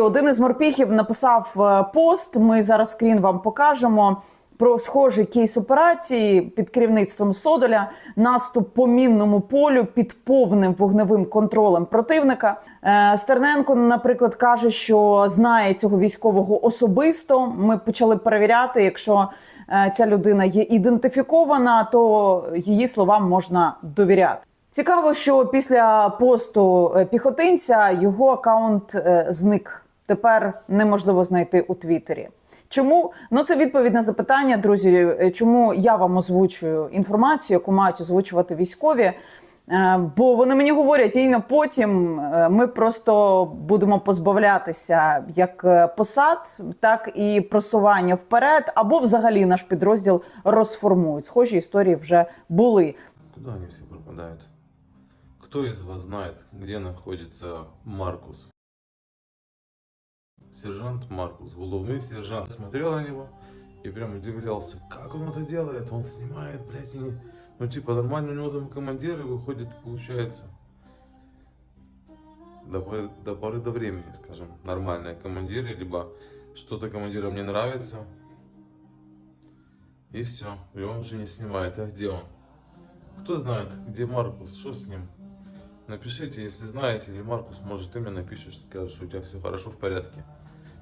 Один із морпіхів написав е, пост. Ми зараз скрін вам покажемо. Про схожий кейс операції під керівництвом Содоля, наступ по мінному полю під повним вогневим контролем противника. Е, Стерненко, наприклад, каже, що знає цього військового особисто. Ми почали перевіряти. Якщо е, ця людина є ідентифікована, то її словам можна довіряти. Цікаво, що після посту піхотинця його акаунт зник. Тепер неможливо знайти у Твіттері. Чому? Ну це відповідь на запитання, друзі. е, Чому я вам озвучую інформацію, яку мають озвучувати військові? Е, Бо вони мені говорять, і на потім е, ми просто будемо позбавлятися як посад, так і просування вперед, або взагалі наш підрозділ розформують. Схожі історії вже були. Куда они все пропадают? Кто из вас знает, где находится Маркус? Сержант Маркус, головный сержант, смотрел на него и прям удивлялся, как он это делает, он снимает, блядь, и ну типа нормально у него там командиры выходит, получается, до поры, до поры до времени, скажем, нормальные командиры, либо что-то командирам не нравится, и все, и он уже не снимает, а где он? Кто знает, где Маркус, что с ним? Напишите, если знаете, или Маркус, может, ты мне напишешь, скажешь, у тебя все хорошо в порядке.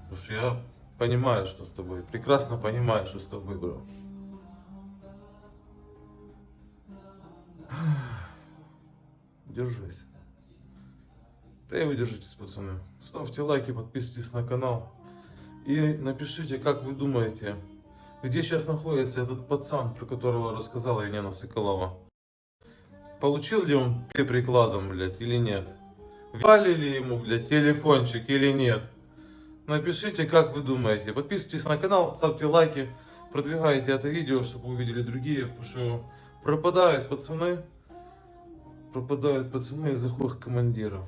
Потому что я понимаю, что с тобой, прекрасно понимаю, что с тобой, бро. Держись. Да и вы держитесь, пацаны. Ставьте лайки, подписывайтесь на канал. И напишите, как вы думаете, где сейчас находится этот пацан, про которого рассказала Елена Соколова. Получил ли он по прикладом, блядь, или нет? Вали ли ему, блядь, телефончик или нет? Напишите, как вы думаете. Подписывайтесь на канал, ставьте лайки, продвигайте это видео, чтобы увидели другие, потому что пропадают пацаны, пропадают пацаны из-за хух командиров.